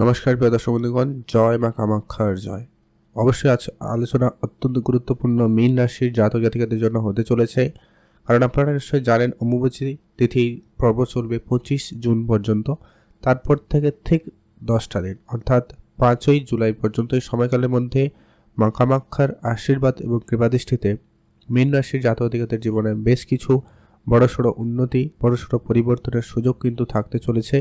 নমস্কার প্রিয় দর্শক বন্ধুগণ, জয় মা কামাক্ষার জয়। অবশ্যই আজ আলোচনা অত্যন্ত গুরুত্বপূর্ণ মীন রাশির জাতক জাতিকাদের জন্য হতে চলেছে। কারণ আপনারা নিশ্চয়ই জানেন, অম্বুবাচী তিথি পর্ব চলবে পঁচিশ জুন পর্যন্ত। তারপর থেকে ঠিক দশটা দিন, অর্থাৎ পাঁচই জুলাই পর্যন্ত এই সময়কালের মধ্যে মা কামাক্ষার আশীর্বাদ এবং কৃপাদৃষ্টিতে মীন রাশির জাতক জাতিকাদের জীবনে বেশ কিছু বড়সড় উন্নতি, বড়সড় পরিবর্তনের সুযোগ কিন্তু থাকতে চলেছে।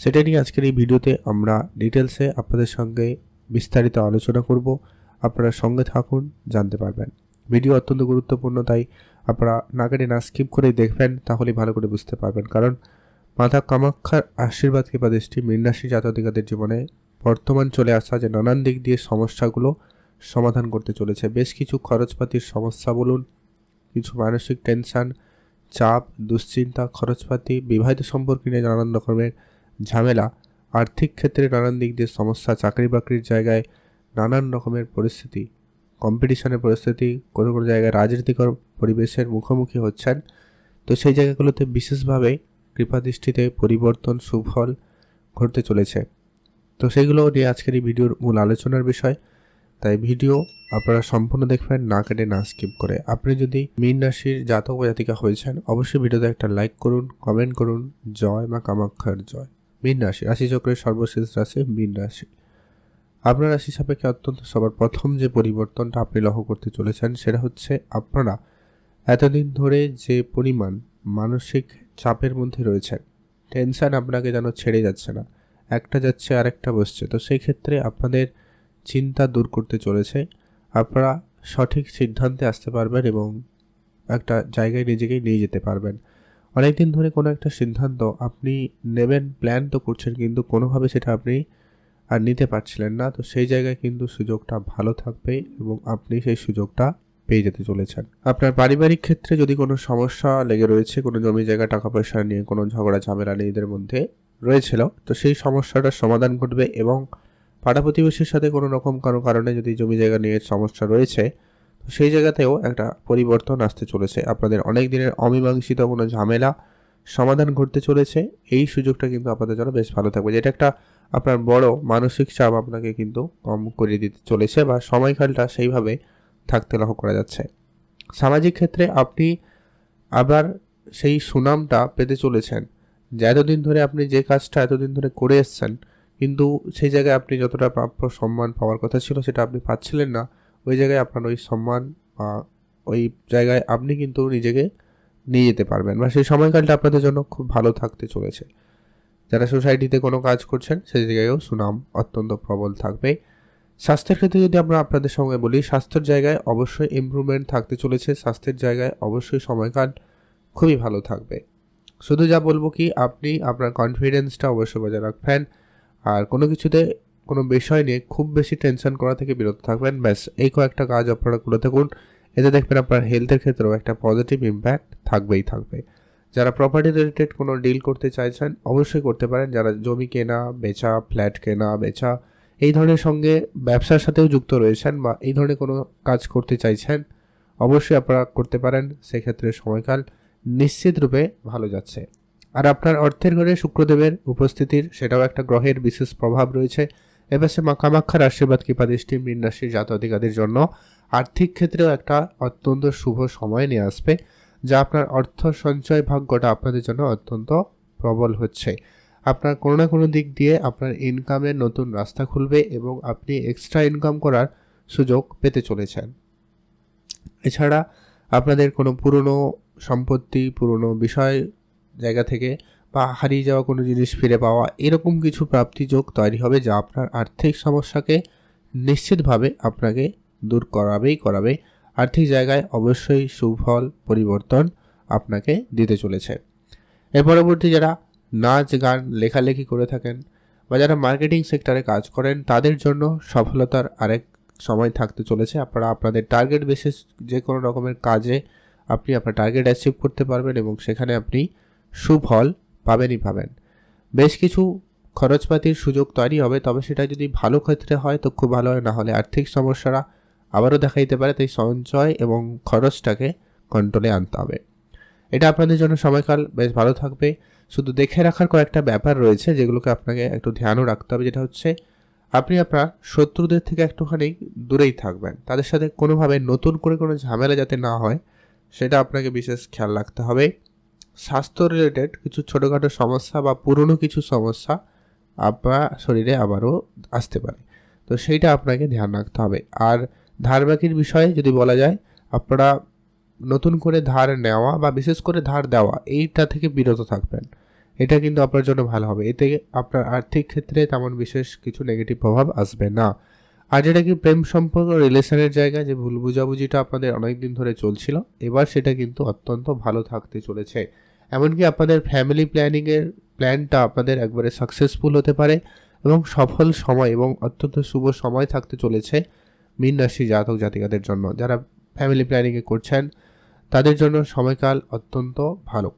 সেটা নিয়ে আজকের এই ভিডিওতে আমরা ডিটেলসে আপনাদের সঙ্গে বিস্তারিত আলোচনা করব। আপনারা সঙ্গে থাকুন, জানতে পারবেন। ভিডিও অত্যন্ত গুরুত্বপূর্ণ, তাই আপনারা না কেটে না স্কিপ করেই দেখবেন, তাহলেই ভালো করে বুঝতে পারবেন। কারণ মাথা কামাক্ষার আশীর্বাদ কিংবা দেশটি মীনরাশি জাতকাদের জীবনে বর্তমান চলে আসা যে নানান দিক দিয়ে সমস্যাগুলো সমাধান করতে চলেছে। বেশ কিছু খরচপাতির সমস্যা বলুন, কিছু মানসিক টেনশন চাপ, দুশ্চিন্তা, খরচপাতি, বিবাহিত সম্পর্ক নিয়ে নানান রকমের ঝামেলা, আর্থিক ক্ষেত্রে নানান দিক দিয়ে সমস্যা চাকরি বাকরির জায়গায় নানান রকমের পরিস্থিতি। কম্পিটিশনের পরিস্থিতি, কোনো কোনো জায়গায় রাজনীতিকর পরিবেশের মুখোমুখি হচ্ছেন। তো সেই জায়গাগুলোতে বিশেষভাবে কৃপাদৃষ্টিতে পরিবর্তন, সুফল ঘটতে চলেছে। তো সেগুলো নিয়ে আজকের এই ভিডিওর মূল আলোচনার বিষয়। তাই ভিডিও আপনারা সম্পূর্ণ দেখবেন, না কেটে না স্কিপ করে। আপনি যদি মীন রাশির জাতক বা জাতিকা হয়েছেন, অবশ্যই ভিডিওতে একটা লাইক করুন, কমেন্ট করুন। জয় মা কামাক্ষার জয়। মীন রাশি রাশিচক্রের সর্বশেষ রাশি মীন রাশি। আপনার রাশি সাপেক্ষে অত্যন্ত সবার প্রথম যে পরিবর্তনটা আপনি লক্ষ্য করতে চলেছেন সেটা হচ্ছে আপনারা এতদিন ধরে যে পরিমাণ মানসিক চাপের মধ্যে রয়েছেন, টেনশন আপনাকে যেন ছেড়ে যাচ্ছে না, একটা যাচ্ছে আরেকটা বসছে। তো সেই ক্ষেত্রে আপনাদের চিন্তা দূর করতে চলেছে, আপনারা সঠিক সিদ্ধান্তে আসতে পারবেন এবং একটা জায়গায় নিজেকেই নিয়ে যেতে পারবেন। অনেক দিন ধরে কোনো একটা সিদ্ধান্ত আপনি নেবেন প্ল্যান তো করছেন, কিন্তু কোনোভাবে সেটা আপনি আর নিতে পারছিলেন না। তো সেই জায়গায় কিন্তু সুযোগটা ভালো থাকবে এবং আপনি সেই সুযোগটা পেয়ে যেতে চলেছেন। আপনার পারিবারিক ক্ষেত্রে যদি কোনো সমস্যা লেগে রয়েছে, কোনো জমি জায়গা, টাকা পয়সা নিয়ে কোনো ঝগড়া, ঝামেলা নিজেদের মধ্যে রয়েছিল, তো সেই সমস্যাটার সমাধান ঘটবে এবং পাড়া প্রতিবেশীর সাথে কোনো রকম কারও কারণে যদি জমি জায়গা নিয়ে সমস্যা রয়েছে সেই জায়গাতেও একটা পরিবর্তন আসতে চলেছে। আপনাদের অনেক দিনের অমীমাংসিত কোনো ঝামেলা সমাধান ঘটতে চলেছে। এই সুযোগটা কিন্তু আপনাদের জন্য বেশ ভালো থাকবে। যেটা একটা আপনার বড় মানসিক চাপ আপনাকে কিন্তু কম করে দিতে চলেছে বা সময়কালটা সেইভাবে থাকতে লক্ষ্য করা যাচ্ছে। সামাজিক ক্ষেত্রে আপনি আবার সেই সুনামটা পেতে চলেছেন। যে এতদিন ধরে আপনি যে কাজটা এতদিন ধরে করে এসছেন, কিন্তু সেই জায়গায় আপনি যতটা প্রাপ্য সম্মান পাওয়ার কথা ছিল সেটা আপনি পাচ্ছিলেন না। ওই জায়গায় আপনার ওই সম্মান বা ওই জায়গায় আপনি কিন্তু নিজেকে নিয়ে যেতে পারবেন বা সেই সময়কালটা আপনাদের জন্য খুব ভালো থাকতে চলেছে। যারা সোসাইটিতে কোনো কাজ করছেন, সেই জায়গায়ও সুনাম অত্যন্ত প্রবল থাকবে। স্বাস্থ্যের ক্ষেত্রে যদি আমরা আপনাদের সঙ্গে বলি, স্বাস্থ্যের জায়গায় অবশ্যই ইমপ্রুভমেন্ট থাকতে চলেছে, স্বাস্থ্যের জায়গায় অবশ্যই সময়কাল খুবই ভালো থাকবে। শুধু যা বলব কি, আপনি আপনার কনফিডেন্সটা অবশ্যই বজায় রাখবেন। আর কোনো কিছুতে কোনো বিষয় নিয়ে খুব বেশি টেনশন করা থেকে বিরত থাকবেন। ব্যাস, এই কয়েকটা কাজ আপনারা করে থাকুন। এতে দেখবেন আপনার হেলথের ক্ষেত্রেও একটা পজিটিভ ইম্প্যাক্ট থাকবেই থাকবে। যারা প্রপার্টি রিলেটেড কোনো ডিল করতে চাইছেন, অবশ্যই করতে পারেন। যারা জমি কেনা, বেচা ফ্ল্যাট কেনা, বেচা, এই ধরনের সঙ্গে ব্যবসার সাথেও যুক্ত রয়েছেন বা এই ধরনের কোনো কাজ করতে চাইছেন, অবশ্যই আপনারা করতে পারেন। সেক্ষেত্রে সময়কাল নিশ্চিত রূপে ভালো যাচ্ছে। আর আপনার অর্থের ঘরে শুক্রদেবের উপস্থিতির, সেটাও একটা গ্রহের বিশেষ প্রভাব রয়েছে। এবার সে মা কামাক্ষার আশীর্বাদ কৃপাদৃষ্টি মীন রাশির জাত জন্য আর্থিক ক্ষেত্রেও একটা অত্যন্ত শুভ সময় নিয়ে আসবে, যা আপনার অর্থ সঞ্চয় ভাগ্যটা আপনাদের জন্য অত্যন্ত প্রবল হচ্ছে। আপনার কোনো না কোনো দিক দিয়ে আপনার ইনকামের নতুন রাস্তা খুলবে এবং আপনি এক্সট্রা ইনকাম করার সুযোগ পেতে চলেছেন। এছাড়া আপনাদের কোনো পুরনো সম্পত্তি, পুরনো বিষয় জায়গা থেকে বা হারিয়ে যাওয়া কোনো জিনিস ফিরে পাওয়া, এরকম কিছু প্রাপ্তিযোগ তৈরি হবে যা আপনার আর্থিক সমস্যাকে নিশ্চিতভাবে আপনাকে দূর করাবেই করাবে। আর্থিক জায়গায় অবশ্যই সুফল পরিবর্তন আপনাকে দিতে চলেছে। এর পরবর্তী যারা নাচ, গান, লেখালেখি করে থাকেন বা যারা মার্কেটিং সেক্টরে কাজ করেন, তাদের জন্য সফলতার আরেক সময় থাকতে চলেছে। আপনারা আপনাদের টার্গেট বেসিস যে কোনো রকমের কাজে আপনি আপনার টার্গেট অ্যাচিভ করতে পারবেন এবং সেখানে আপনি সুফল পাবেনই পাবেন। বেশ কিছু খরচপাতির সুযোগ তৈরি হবে, তবে সেটা যদি ভালো ক্ষেত্রে হয় তো খুব ভালো হয় না হলে আর্থিক সমস্যারা আবারও দেখা দিতে পারে, তাই সঞ্চয় এবং খরচটাকে কন্ট্রোলে আনতে হবে। এটা আপনাদের জন্য সময়কাল, বেশ ভালো থাকবে। শুধু দেখে রাখার কয়েকটা ব্যাপার রয়েছে যেগুলোকে আপনাকে একটু ধ্যানও রাখতে হবে, যেটা হচ্ছে আপনি আপনার শত্রুদের থেকে একটুখানি দূরেই থাকবেন। তাদের সাথে কোনোভাবে নতুন করে কোনো ঝামেলা যাতে না হয়, সেটা আপনাকে বিশেষ খেয়াল রাখতে হবে। স্বাস্থ্য রিলেটেড কিছু ছোটোখাটো সমস্যা বা পুরনো কিছু সমস্যা আপনার শরীরে আবারও আসতে পারে। তো সেইটা আপনাকে ধ্যান রাখতে হবে। আর ধার বাকির বিষয়ে যদি বলা যায়, আপনারা নতুন করে ধার নেওয়া বা বিশেষ করে ধার দেওয়া, এইটা থেকে বিরত থাকবেন। এটা কিন্তু আপনার জন্য ভালো হবে। এতে আপনার আর্থিক ক্ষেত্রে তেমন বিশেষ কিছু নেগেটিভ প্রভাব আসবে না। আর যেটা কি প্রেম সম্পর্ক রিলেশনের জায়গা, যে ভুল বুঝাবুঝিটা আপনাদের অনেক দিন ধরে চলছিল, এবার সেটা কিন্তু অত্যন্ত ভালো থাকতে চলেছে। এমনকি আপনাদের ফ্যামিলি প্ল্যানিংয়ের প্ল্যানটা আপনাদের একবারে সাকসেসফুল হতে পারে এবং সফল সময় এবং অত্যন্ত শুভ সময় থাকতে চলেছে মীন রাশি জাতক জাতিকাদের জন্য। যারা ফ্যামিলি প্ল্যানিংয়ে করছেন, তাদের জন্য সময়কাল অত্যন্ত ভালো।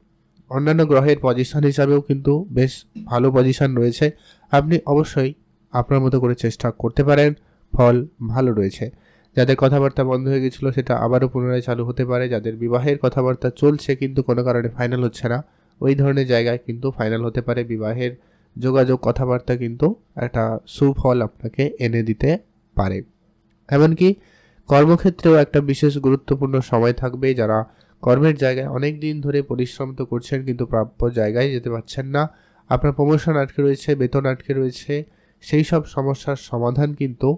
অন্যান্য গ্রহের পজিশন হিসাবেও কিন্তু বেশ ভালো পজিশন রয়েছে। আপনি অবশ্যই আপনার মতো করে চেষ্টা করতে পারেন। ফল ভালো রয়েছে। যাদের কথাবার্তা বন্ধ হয়ে গেছিল, সেটা আবারও পুনরায় চালু হতে পারে। যাদের বিবাহের কথাবার্তা চলছে, কিন্তু কোনো কারণে ফাইনাল হচ্ছে না। ওই ধরনের জায়গায় কিন্তু ফাইনাল হতে পারে। বিবাহের যোগাযোগ, কথাবার্তা কিন্তু একটা সুফল আপনাকে এনে দিতে পারে। এমনকি কর্মক্ষেত্রেও একটা বিশেষ গুরুত্বপূর্ণ সময় থাকবে। যারা কর্মের জায়গায় অনেক দিন ধরে পরিশ্রম তো করছেন, কিন্তু প্রাপ্য জায়গায় যেতে পারছেন না। আপনার প্রমোশন আটকে রয়েছে, বেতন আটকে রয়েছে। সেই সব সমস্যার সমাধান কিন্তু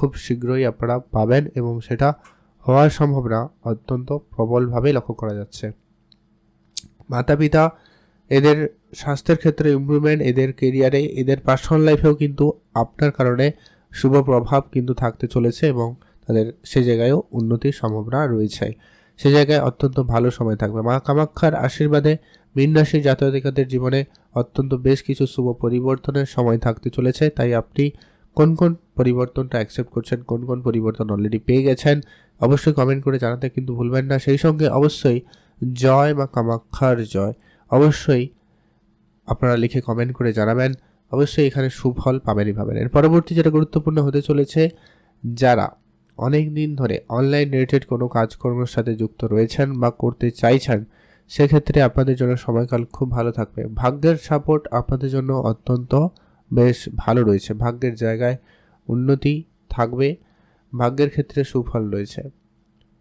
খুব শীঘ্রই আপনারা পাবেন এবং সেটা হওয়ার সম্ভাবনা অত্যন্ত প্রবলভাবে লক্ষ্য করা যাচ্ছে। মাতা পিতা এদের স্বাস্থ্যের ক্ষেত্রে ইমপ্রুভমেন্ট এদের কেরিয়ারে এদের পার্সোনাল লাইফেও কিন্তু আপনার কারণে শুভ প্রভাব কিন্তু থাকতে চলেছে এবং তাদের সে জায়গায়ও উন্নতির সম্ভাবনা রয়েছে। সে জায়গায় অত্যন্ত ভালো সময় থাকবে। মা কামাক্ষার আশীর্বাদে মীন রাশির জাতকাদের জীবনে অত্যন্ত বেশ কিছু শুভ পরিবর্তনের সময় থাকতে চলেছে, তাই আপনি কোন কোন পরিবর্তনটা অ্যাকসেপ্ট করছেন, কোন কোন পরিবর্তন অলরেডি পেয়ে গেছেন, অবশ্যই কমেন্ট করে জানাতে কিন্তু ভুলবেন না। সেই সঙ্গে অবশ্যই জয় মা কামাক্ষার জয় অবশ্যই আপনারা লিখে কমেন্ট করে জানাবেন। অবশ্যই এখানে সুফল পাবেনই পাবেন। এর পরবর্তী যেটা গুরুত্বপূর্ণ হতে চলেছে, যারা অনেক দিন ধরে অনলাইন রিলেটেড কোনো কাজকর্মের সাথে যুক্ত রয়েছেন বা করতে চাইছেন, সেক্ষেত্রে আপনাদের জন্য সময়কাল খুব ভালো থাকবে। ভাগ্যের সাপোর্ট আপনাদের জন্য অত্যন্ত বেশ ভালো রয়েছে। ভাগ্যের জায়গায় উন্নতি থাকবে। ভাগ্যের ক্ষেত্রে সুফল রয়েছে।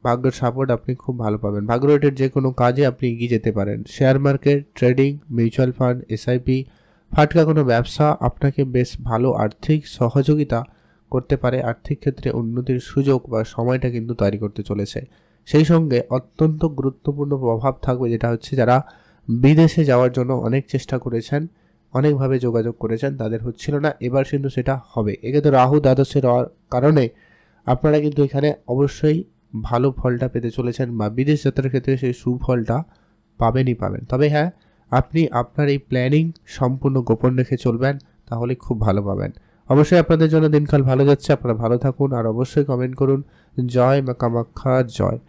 ভাগ্যের সাপোর্ট আপনি খুব ভালো পাবেন। ভাগ্য রেটের যে কোনো কাজে আপনি এগিয়ে যেতে পারেন। Share market, trading, mutual fund SIP ফাটকা কোনো ব্যবসা আপনাকে বেশ ভালো আর্থিক সহযোগিতা করতে পারে। আর্থিক ক্ষেত্রে উন্নতির সুযোগ বা সময়টা কিন্তু তৈরি করতে চলেছে। সেই সঙ্গে অত্যন্ত গুরুত্বপূর্ণ প্রভাব থাকবে যেটা হচ্ছে যারা বিদেশে যাওয়ার জন্য অনেক চেষ্টা করেছেন। অনেকভাবে যোগাযোগ করেছেন, তাদের হচ্ছিল না। এবার কিন্তু সেটা হবে। একে তো রাহু দ্বাদশে রওয়ার কারণে আপনারা কিন্তু এখানে অবশ্যই ভালো ফলটা পেতে চলেছেন বা বিদেশ যাত্রার ক্ষেত্রে সেই সুফলটা পাবেনই পাবেন। তবে হ্যাঁ আপনি আপনার এই প্ল্যানিং সম্পূর্ণ গোপন রেখে চলবেন, তাহলে খুব ভালো পাবেন। অবশ্যই আপনাদের জন্য দিনকাল ভালো যাচ্ছে, আপনারা ভালো থাকুন, আর অবশ্যই কমেন্ট করুন, জয় মা কামাখ্যা, জয়।